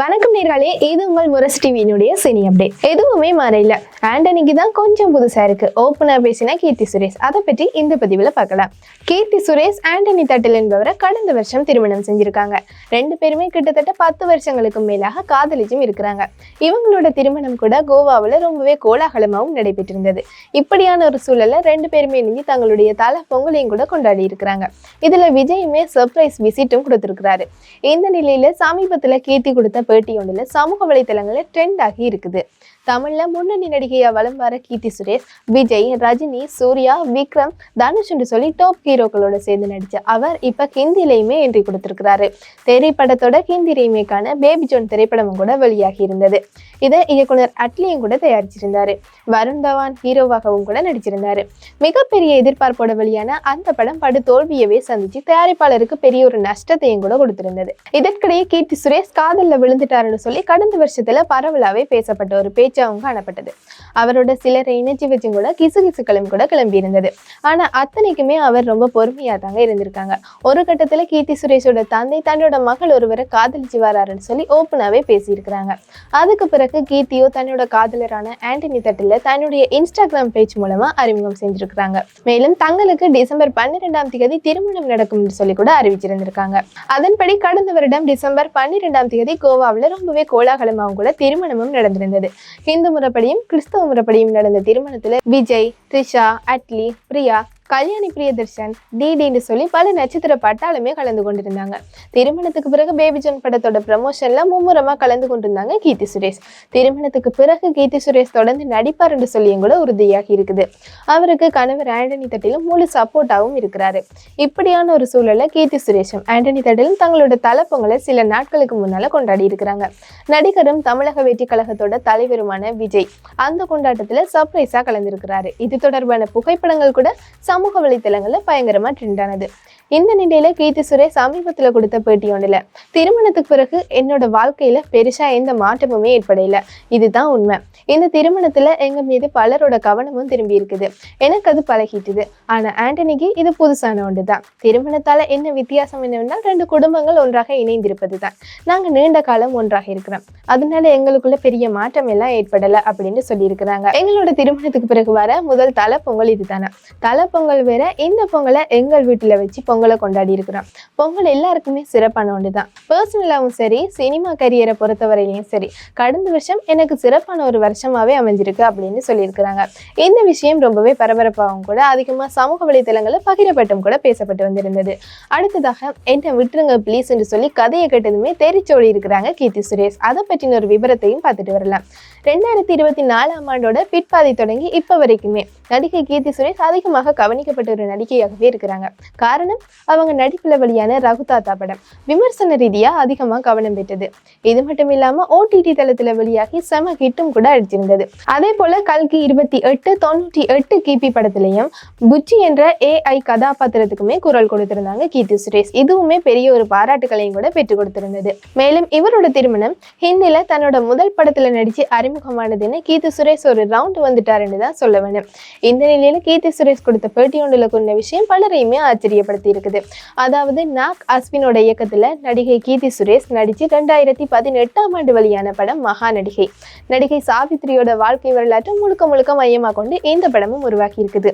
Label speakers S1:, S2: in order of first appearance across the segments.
S1: வணக்கம் நேர்களே இது உங்கள் முரசு டிவியினுடைய சினி அப்டேட். எதுவுமே மாறையில ஆண்டனிக்கு தான் கொஞ்சம் புதுசா இருக்கு. ஓப்பனா பேசினா கீர்த்தி சுரேஷ். அதை பற்றி இந்த பதிவில் பார்க்கலாம். கீர்த்தி சுரேஷ் ஆண்டனி தட்டில் என்பவரை கடந்த வருஷம் திருமணம் செஞ்சிருக்காங்க. ரெண்டு பேருமே கிட்டத்தட்ட பத்து வருஷங்களுக்கு மேலாக காதலிச்சும் இருக்கிறாங்க. இவங்களோட திருமணம் கூட கோவாவில் ரொம்பவே கோலாகலமாகவும் நடைபெற்றிருந்தது. இப்படியான ஒரு சூழல்ல ரெண்டு பேருமே இணைஞ்சு தங்களுடைய தலை பொங்கலையும் கூட கொண்டாடி இருக்கிறாங்க. இதுல விஜயுமே சர்ப்ரைஸ் விசிட்டும் கொடுத்திருக்கிறாரு. இந்த நிலையில சமீபத்தில் கீர்த்தி கொடுத்த பேட்டி ஒன்றில் சமூக வலைத்தளங்களில் ட்ரெண்ட் ஆகி இருக்குது. தமிழ்ல முன்னணி நடிகையாக வலம் வர கீர்த்தி சுரேஷ் விஜய் ரஜினி சூர்யா விக்ரம் தனுஷ் என்று சொல்லி டாப் ஹீரோக்களோட சேர்ந்து நடிச்ச அவர் இப்ப ஹிந்திலையுமே என்ட்ரி கொடுத்திருக்கிறாரு. திரைப்படத்தோட ஹிந்தி ரீமேக்கான பேபி ஜோன் திரைப்படமும் கூட வெளியாகி இருந்தது. இதை இயக்குனர் அட்லியும் கூட தயாரிச்சிருந்தாரு. வருண் தவான் ஹீரோவாகவும் கூட நடிச்சிருந்தாரு. மிகப்பெரிய எதிர்பார்ப்போட வெளியான அந்த படம் படு தோல்வியவே சந்திச்சு தயாரிப்பாளருக்கு பெரிய ஒரு நஷ்டத்தையும் கூட கொடுத்திருந்தது. இதற்கிடையே கீர்த்தி சுரேஷ் காதல்ல இறந்துட்டாருன்னு சொல்லி கடந்த வருஷத்துல பரவலாவே பேசப்பட்ட ஒரு பேச்சாவும் காணப்பட்டது. அவரோட சிலரை இணைச்சி வச்சும் கூட கிசு கிசுகிசுக்களும் கூட கிளம்பி இருந்தது. ஆனா அத்தனைக்குமே அவர் ரொம்ப பொறுமையா தாங்க இருந்திருக்காங்க. ஒரு கட்டத்துல கீர்த்தி சுரேஷோட தந்தை தன்னோட மகள் ஒருவரை காதலிச்சு வராருன்னு சொல்லி ஓப்பனாவே பேசியிருக்கிறாங்க. அதுக்கு பிறகு கீர்த்தியோ தன்னோட காதலரான ஆண்டனி தட்டில் தன்னுடைய இன்ஸ்டாகிராம் பேஜ் மூலமா அறிமுகம் செஞ்சிருக்கிறாங்க. மேலும் தங்களுக்கு டிசம்பர் பன்னிரெண்டாம் தேதி திருமணம் நடக்கும்னு சொல்லி கூட அறிவிச்சிருந்திருக்காங்க. அதன்படி கடந்த வருடம் டிசம்பர் பன்னிரெண்டாம் தேதி கோவாவில் ரொம்பவே கோலாகலமாகவும் கூட திருமணமும் நடந்திருந்தது. இந்து முறைப்படியும் கிறிஸ்தவ முறைப்படியும் நடந்த திருமணத்துல விஜய் த்ரிஷா அட்லி பிரியா கல்யாணி பிரியதர்ஷன் டிடின்னு சொல்லி பல நட்சத்திர பட்டாலுமே கலந்து கொண்டிருந்தாங்க. திருமணத்துக்கு பிறகு பேபி ஜான் படத்தோட ப்ரமோஷன்ல மும்முரமா கலந்து கொண்டிருந்தாங்க கீர்த்தி சுரேஷ். திருமணத்துக்கு பிறகு கீர்த்தி சுரேஷ் தொடர்ந்து நடிப்பார் என்று சொல்லியும் கூட உறுதியாகி இருக்குது. அவருக்கு கணவர் ஆண்டனி தட்டிலும் முழு சப்போர்ட்டாகவும் இருக்கிறாரு. இப்படியான ஒரு சூழல்ல கீர்த்தி சுரேஷும் ஆண்டனி தட்டிலும் தங்களோட தலப்பொங்கலை சில நாட்களுக்கு முன்னால கொண்டாடி இருக்கிறாங்க. நடிகரும் தமிழக வெற்றி கழகத்தோட தலைவருமான விஜய் அந்த கொண்டாட்டத்துல சர்ப்ரைஸா கலந்திருக்கிறாரு. இது தொடர்பான புகைப்படங்கள் கூட சமூக வலைத்தளங்களில் பயங்கரமா ட்ரெண்ட் ஆனது. இந்த நிலையில கீர்த்தி சுரேஷ் சமீபத்துல கொடுத்த பேட்டி ஒன்றுல திருமணத்துக்கு பிறகு என்னோட வாழ்க்கையில பெருசா எந்த மாற்றமுமே ஏற்படையில. இதுதான் உண்மை. இந்த திருமணத்துல எங்க மீது பலரோட கவனமும் திரும்பி இருக்குது. எனக்கு அது பழகிட்டுது. ஆனா ஆண்டனிக்கு இது புதுசான ஒன்று தான் திருமணத்தால என்ன வித்தியாசம் என்னன்னா ரெண்டு குடும்பங்கள் ஒன்றாக இணைந்திருப்பது தான் நாங்க நீண்ட காலம் ஒன்றாக இருக்கிறோம். அதனால எங்களுக்குள்ள பெரிய மாற்றம் எல்லாம் ஏற்படல அப்படின்னு சொல்லியிருக்கிறாங்க. எங்களோட திருமணத்துக்கு பிறகு வர முதல் தலை பொங்கல் இதுதானே? தலை பொங்கல் வேற இந்த பொங்கலை எங்கள் வீட்டுல வச்சு பொங்கல் கொண்டாடி இருக்கிறோம் பொங்கல் எல்லாருக்குமே சிறப்பான ஒன்று தான் பர்சனலாகவும் சரி சினிமா கரியரை பொறுத்தவரையிலையும் சரி கடந்த வருஷம் எனக்கு சிறப்பான ஒரு வருஷமாகவே அமைஞ்சிருக்கு அப்படின்னு சொல்லியிருக்கிறாங்க. இந்த விஷயம் ரொம்பவே பரபரப்பாகவும் கூட அதிகமாக சமூக வலைத்தளங்களில் பகிரப்பட்டும் கூட பேசப்பட்டு வந்திருந்தது. அடுத்ததாக என்ன விட்டுருங்க ப்ளீஸ் என்று சொல்லி கதையை கேட்டதுமே தெரிச்சோடி இருக்கிறாங்க கீர்த்தி சுரேஷ். அதை பற்றின ஒரு விவரத்தையும் பார்த்துட்டு வரலாம். ரெண்டாயிரத்தி இருபத்தி நாலாம் ஆண்டோட பிற்பாதை தொடங்கி இப்போ வரைக்குமே. நடிகை கீர்த்தி சுரேஷ் அதிகமாக கவனிக்கப்பட்ட ஒரு நடிகையாகவே இருக்கிறாங்க. காரணம் அவங்க நடிப்புல வழியான ரகுதாத்தா படம். விமர்சன ரீதியா அதிகமாக கவனம் பெற்றது. இது மட்டும் இல்லாம ஓடிடி தளத்துல வெளியாகி செம ஹிட்டும் கூட அடிச்சிருந்தது. அதே போல கல்கி இருபத்தி எட்டு தொண்ணூற்றி எட்டு கிபி படத்திலையும் புச்சி என்ற ஏஐ கதாபாத்திரத்துக்குமே குரல் கொடுத்திருந்தாங்க கீர்த்தி சுரேஷ். இதுவுமே பெரிய ஒரு பாராட்டுகளையும் கூட பெற்றுக் கொடுத்திருந்தது. மேலும் இவரோட திருமணம் ஹிந்தியில் தன்னோட முதல் படத்துல நடிச்சு அறிமுகமானதுன்னு கீர்த்தி சுரேஷ் ஒரு ரவுண்ட் வந்துட்டாருன்னு தான் சொல்ல வேணும். இந்த நிலையில கீர்த்தி சுரேஷ் கொடுத்த பேட்டி ஒன்றில் கொண்ட விஷயம் பலரையுமே ஆச்சரியப்படுத்தி இருக்குது அதாவது நாக் அஸ்வினோட இயக்கத்துல நடிகை கீர்த்தி சுரேஷ் நடிச்சு ரெண்டாயிரத்தி பதினெட்டாம் ஆண்டு வழியான படம் மகா நடிகை நடிகை சாவித்ரியோட வாழ்க்கை வரலாற்றை முழுக்க முழுக்க மையமாக கொண்டு இந்த படமும் உருவாக்கி இருக்குது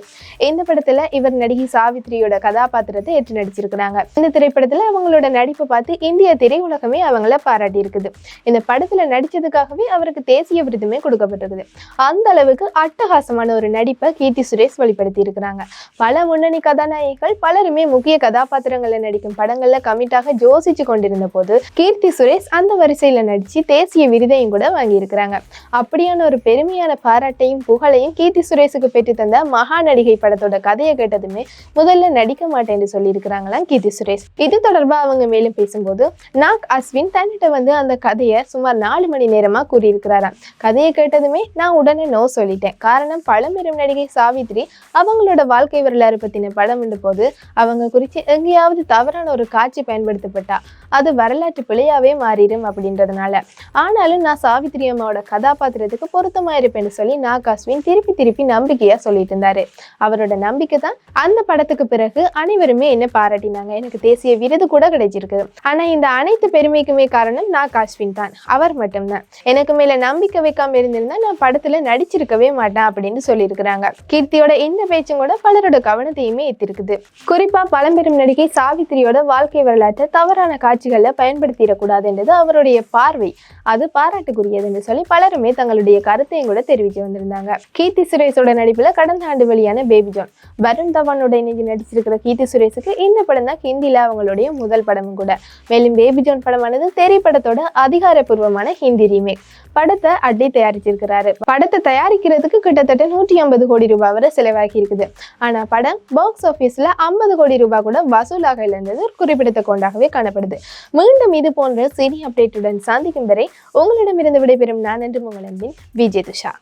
S1: இந்த படத்துல இவர் நடிகை சாவித்ரியோட கதாபாத்திரத்தை ஏற்று நடிச்சிருக்கிறாங்க. இந்த திரைப்படத்துல அவங்களோட நடிப்பை பார்த்து இந்திய திரையுலகமே அவங்கள பாராட்டி இருக்குது இந்த படத்துல நடிச்சதுக்காகவே அவருக்கு தேசிய விருதுமே கொடுக்கப்பட்டிருக்குது. அந்த அளவுக்கு அட்டகாசமான ஒரு நடிப்பை கீர்த்தி சுரேஷ் வெளிப்படுத்தி இருக்கிறாங்க பல முன்னணி கதாநாயகிகள் பலருமே முக்கிய கதாபாத்திரங்களில் நடிக்கும் படங்கள்ல கமிட்டாக ஜோசிச்சு கொண்டிருந்த போது கீர்த்தி சுரேஷ் அந்த வரிசையில நடிச்சு தேசிய விருதையும் கூட வாங்கியிருக்கிறாங்க. அப்படியான ஒரு பெருமையான பாராட்டையும் புகழையும் கீர்த்தி சுரேஷுக்கு பெற்று தந்த மகா நடிகை படத்தோட கதையை கேட்டதுமே முதல்ல நடிக்க மாட்டேன்னு சொல்லியிருக்கிறாங்களாம் கீர்த்தி சுரேஷ். இது தொடர்பாக அவங்க மேலும் பேசும்போது நாக் அஸ்வின் தன்னிட்ட வந்து அந்த கதையை சுமார் நாலு மணி நேரமாக கூறியிருக்கிறாராம். கதையை கேட்டதுமே நான் உடனே நோ சொல்லிட்டேன். காரணம் பழம்பெரும் நடிகை சாவித்ரி அவங்களோட வாழ்க்கை வரலாறு பற்றின படம் போது அவங்க குறித்து எங்கேயாவது தவறான ஒரு காட்சி பயன்படுத்தப்பட்டா அது வரலாற்று பிழையாவே மாறிடும் அப்படின்றதுனால. ஆனாலும் நான் சாவித்திரி அம்மாவோட கதாபாத்திரத்துக்கு பொருத்தமா இருப்பேன்னு சொல்லி நாக் அஸ்வின் திருப்பி திருப்பி நம்பிக்கையா சொல்லிட்டு இருந்தாரு. அவரோட நம்பிக்கை தான் அந்த படத்துக்கு பிறகு அனைவருமே என்ன பாராட்டினாங்க. எனக்கு தேசிய விருது கூட கிடைச்சிருக்கு. ஆனா இந்த அனைத்து பெருமைக்குமே காரணம் நாக் அஸ்வின் தான். அவர் மட்டும்தான். எனக்கு மேல நம்பிக்கை வைக்காம இருந்திருந்தா நான் படத்துல நடிச்சிருக்கவே மாட்டேன் அப்படின்னு சொல்லியிருக்கிறாங்க. கீர்த்தியோட இந்த பேச்சும் கூட பலரோட கவனத்தையுமே ஈர்த்திருக்குது. குறிப்பா பழம்பெரும் நடிகை சாவித்திரியோட வாழ்க்கை வரலாற்றை தவறான காட்சிகள்ல பயன்படுத்திடக்கூடாதுன்றது அவருடைய பார்வை. அது பாராட்டுக்குரியதுன்னு சொல்லி பலருமே தங்களுடைய கருத்தையும் கூட தெரிவித்து வந்திருந்தாங்க. கீர்த்தி சுரேஷோட நடிப்புல கடந்த ஆண்டு வெளியான பேபி ஜான். வருண் தவானோட இணைஞ்சு நடிச்சிருக்கிற கீர்த்தி சுரேஷுக்கு இந்த படம் தான் ஹிந்தியில அவங்களுடைய முதல் படமும் கூட. மேலும் பேபி ஜான் படமானது திரைப்படத்தோட அதிகாரப்பூர்வமான ஹிந்தி ரீமேக். படத்தை அடி தயாரிச்சிருக்கிறாரு. படத்தை தயாரிக்கிறதுக்கு கிட்டத்தட்ட நூற்றி ஐம்பது கோடி ரூபாய் வரை செலவாகி இருக்குது ஆனா படம் பாக்ஸ் ஆஃபீஸ்ல ஐம்பது கோடி ரூபாய் கூட வசூலாக இருந்தது குறிப்பிடத்தக்க குறிப்பிடத்தக்கொண்டாகவே காணப்படுது. மீண்டும் இது போன்ற சினி அப்டேட்டுடன் சந்திக்கும் வரை உங்களிடமிருந்து விடைபெறும் நான் என்று உங்கள் அன்பின் விஜய் துஷா.